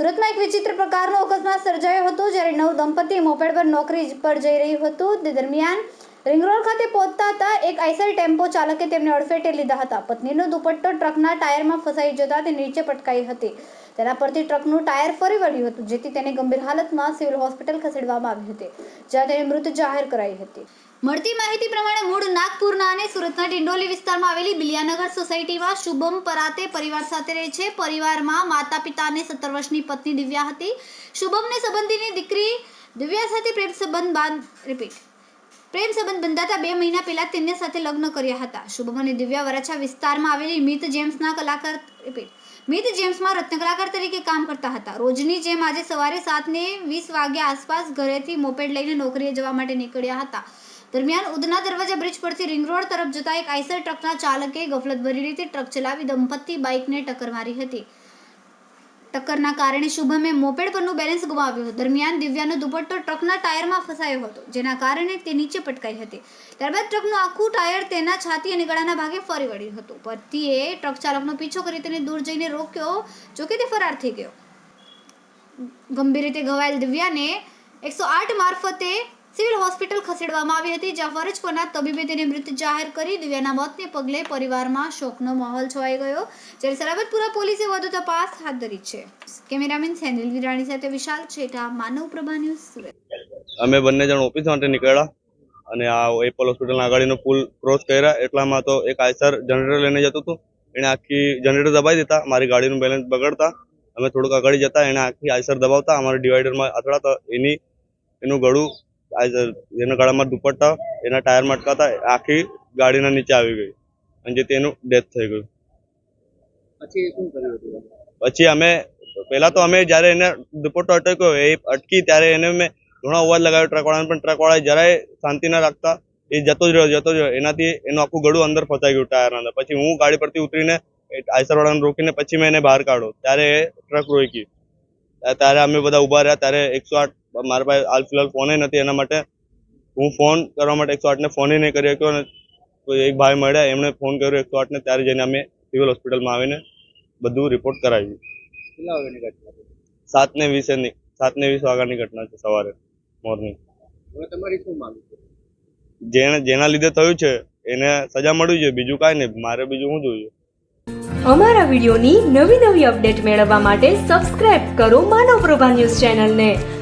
સુરતમાં એક વિચિત્ર પ્રકારનો અકસ્માત સર્જાયો હતો, જ્યારે નવ દંપતી મોપેડ પર નોકરી પર જઈ રહ્યું હતું. તે દરમિયાન રિંગ રોડ ખાતે પહોંચતા હતા. એક આઈસર ટેમ્પો ચાલકે તેમને અડફેટે લીધા હતા. પત્નીનો દુપટ્ટો ટ્રકના ટાયરમાં ફસાઈ જતા તે નીચે પટકાઈ હતી. તેના પરથી ટ્રકનું ટાયર ફરી વળ્યું હતું, જેથી તેને ગંભીર હાલતમાં સિવિલ હોસ્પિટલ ખસેડવામાં આવી હતી, જ્યાં તેને મૃત જાહેર કરાઈ હતી. મળતી માહિતી પ્રમાણે મૂળ નાગપુરના અને સુરતના ડિંડોલી વિસ્તારમાં આવેલી બિલિયાનગર સોસાયટીમાં શુભમ પરાતે પરિવાર સાથે રહે છે. પરિવારમાં માતા પિતા અને સત્તર વર્ષની પત્ની દિવ્યા હતી. શુભમને સંબંધીની દીકરી દિવ્યા સાથે પ્રેમ સંબંધ બાંધ રિપીટ પ્રેમ સંબંધ બંધાતા બે મહિના પહેલા તેમને સાથે લગ્ન કર્યા હતા. શુભમ અને દિવ્યા વરાછા વિસ્તારમાં આવેલી મિત જેમ્સના કલાકાર રિપીટ મિત જેમ્સમાં રત્ન કલાકાર તરીકે કામ કરતા હતા. રોજની જેમ આજે સવારે સાતને વીસ વાગ્યા આસપાસ ઘરેથી મોપેડ લઈને નોકરીએ જવા માટે નીકળ્યા હતા. દરમિયાન ઉધના દરવાજા બ્રિજ પરથી રિંગ રોડ તરફ જતા એક આઈસર ટ્રકના ચાલકે ગફલતભરી રીતે ટ્રક ચલાવી દંપતી બાઇકને ટક્કર મારી હતી. ટક્કરના કારણે શુભમે મોપેડ પરનું બેલેન્સ ગુમાવ્યું દરમિયાન દિવ્યાનો દુપટ્ટો ટ્રકના ટાયરમાં ફસાયો હતો, જેના કારણે તે નીચે પટકાઈ હતી. ત્યારબાદ ટ્રકનું આખું ટાયર તેના છાતી અને ગળાના ભાગે ફરી વળ્યું હતું. પતિએ ટ્રક ચાલકનો પીછો કરી તેને દૂર જઈને રોક્યો જોકે તે ફરાર થઈ ગયો. ગંભીર રીતે ઘવાયેલ દિવ્યાને એકસો આઠ મારફતે સિવિલ હોસ્પિટલ ખસેડવામાં આવી હતી, જ્યાં ફરજ પરના તબીબે તેને મૃત જાહેર કરી દિવ્યાના મોતને પગલે પરિવારમાં શોકનો માહોલ છવાઈ ગયો. જ્યારે સલાબતપુરા પોલીસે વધુ તપાસ હાથ ધરી છે. કેમેરામેન સેનિલ વિરાણી સાથે વિશાલ છેટા, માનવ પ્રભા ન્યૂઝ સુરત. અમે બંને જણ ઓફિસ માટે નીકળ્યા અને આ એપલ હોસ્પિટલના આગળનો પુલ ક્રોસ કર્યા. એટલામાં તો એક આઈસર જનરેટર લઈને જતું હતું. એણે આખી જનરેટર દબાવી દીધા. મારી ગાડીનું બેલેન્સ બગડતા. અમે થોડુંક આગળ જતા. એને આખી આઈસર દબાવતા. અમારા ડિવાઈડરમાં અથડાતા. એની, એનું ગળું એના ગળામાં દુપટ્ટા એના ટાયરમાં અટકાતા આખી ગાડીના નીચે આવી ગઈ. અને જે તેનું ડેથ થઈ ગયું. પછી અમે પહેલા તો અમે જ્યારે એને દુપટ્ટો અટક્યો એ અટકી ત્યારે એને મેં ઘણો અવાજ લગાવ્યો ટ્રકવાળાને પણ ટ્રકવાળાએ જરાય શાંતિ ના રાખતા. એ જતો જ રહ્યો જતો જ રહ્યો. એનાથી એનું આખું ગળું અંદર ફસાઈ ગયું ટાયરના અંદર. પછી હું ગાડી પરથી ઉતરીને આઈસરવાળાને રોકીને પછી મેં એને બહાર કાઢ્યો. ત્યારે એ ટ્રક રોકી ત્યારે અમે બધા ઊભા રહ્યા ત્યારે એકસો આઠ મારા પાસે હાલ ફિલહાલ ફોને નથી એના માટે હું ફોન કરવા માટે એકસો આઠને ફોને નહીં કરી શક્યો અને કોઈ એક ભાઈ મળ્યા એમણે ફોન કર્યો એકસો આઠને ત્યારે જઈને અમે સિવિલ હોસ્પિટલમાં આવીને બધું રિપોર્ટ કરાવ્યું. કેટલા વાગ્યાની ઘટના છે? સાત ને વીસે નહીં સાત ને વીસ વાગ્યાની ઘટના છે સવારે મોર્નિંગ તમારી શું માંગ જેને જેના લીધે થયું છે એને સજા મળવી જોઈએ બીજું કાંઈ નહીં મારે બીજું શું જોઈએ? અમારા વિડીયોની નવી નવી અપડેટ મેળવવા માટે સબસ્ક્રાઇબ કરો માનવ પ્રભા ન્યૂઝ ચેનલને.